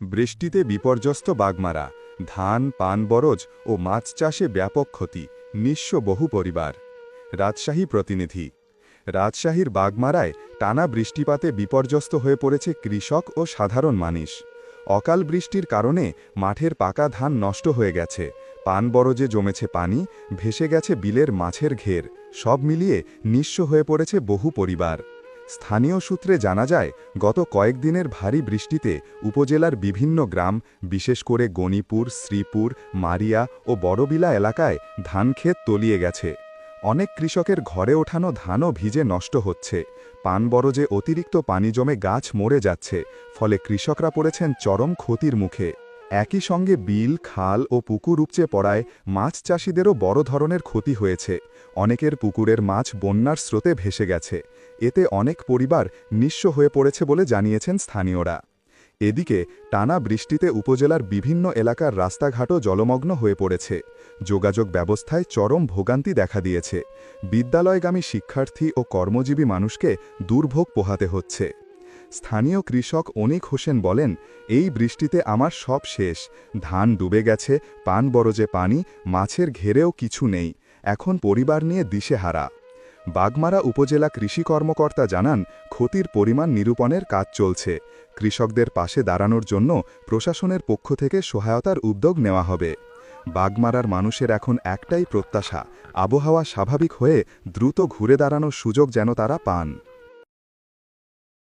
বৃষ্টিতে বিপর্যস্ত বাগমারা, ধান, পান বরজ ও মাছ চাষে ব্যাপক ক্ষতি, নিঃস্ব বহু পরিবার। রাজশাহী প্রতিনিধি, রাজশাহীর বাগমারায় টানা বৃষ্টিপাতে বিপর্যস্ত হয়ে পড়েছে কৃষক ও সাধারণ মানুষ। অকাল বৃষ্টির কারণে মাঠের পাকা ধান নষ্ট হয়ে গেছে, পান বরজে জমেছে পানি, ভেসে গেছে বিলের মাছের ঘের, সব মিলিয়ে নিঃস্ব হয়ে পড়েছে বহু পরিবার। স্থানীয় সূত্রে জানা যায়, গত কয়েকদিনের ভারী বৃষ্টিতে উপজেলার বিভিন্ন গ্রাম, বিশেষ করে গণিপুর, শ্রীপুর, মারিয়া ও বড়বিলা এলাকায় ধানক্ষেত তলিয়ে গেছে। অনেক কৃষকের ঘরে ওঠানো ধানও ভিজে নষ্ট হচ্ছে। পান বরজে অতিরিক্ত পানি জমে গাছ মরে যাচ্ছে, ফলে কৃষকরা পড়েছেন চরম ক্ষতির মুখে। একই সঙ্গে বিল, খাল ও পুকুর উপচে পড়ায় মাছ চাষিদেরও বড় ধরনের ক্ষতি হয়েছে। অনেকের পুকুরের মাছ বন্যার স্রোতে ভেসে গেছে। এতে অনেক পরিবার নিঃস্ব হয়ে পড়েছে বলে জানিয়েছেন স্থানীয়রা। এদিকে টানা বৃষ্টিতে উপজেলার বিভিন্ন এলাকার রাস্তাঘাটও জলমগ্ন হয়ে পড়েছে। যোগাযোগ ব্যবস্থায় চরম ভোগান্তি দেখা দিয়েছে। বিদ্যালয়গামী শিক্ষার্থী ও কর্মজীবী মানুষকে দুর্ভোগ পোহাতে হচ্ছে। স্থানীয় কৃষক অনিক হোসেন বলেন, এই বৃষ্টিতে আমার সব শেষ। ধান ডুবে গেছে, পান বরজে পানি, মাছের ঘেরেও কিছু নেই। এখন পরিবার নিয়ে দিশেহারা। বাগমারা উপজেলা কৃষি কর্মকর্তা জানান, ক্ষতির পরিমাণ নিরূপণের কাজ চলছে। কৃষকদের পাশে দাঁড়ানোর জন্য প্রশাসনের পক্ষ থেকে সহায়তার উদ্যোগ নেওয়া হবে। বাগমারার মানুষের এখন একটাই প্রত্যাশা, আবহাওয়া স্বাভাবিক হয়ে দ্রুত ঘুরে দাঁড়ানোর সুযোগ যেন তারা পান।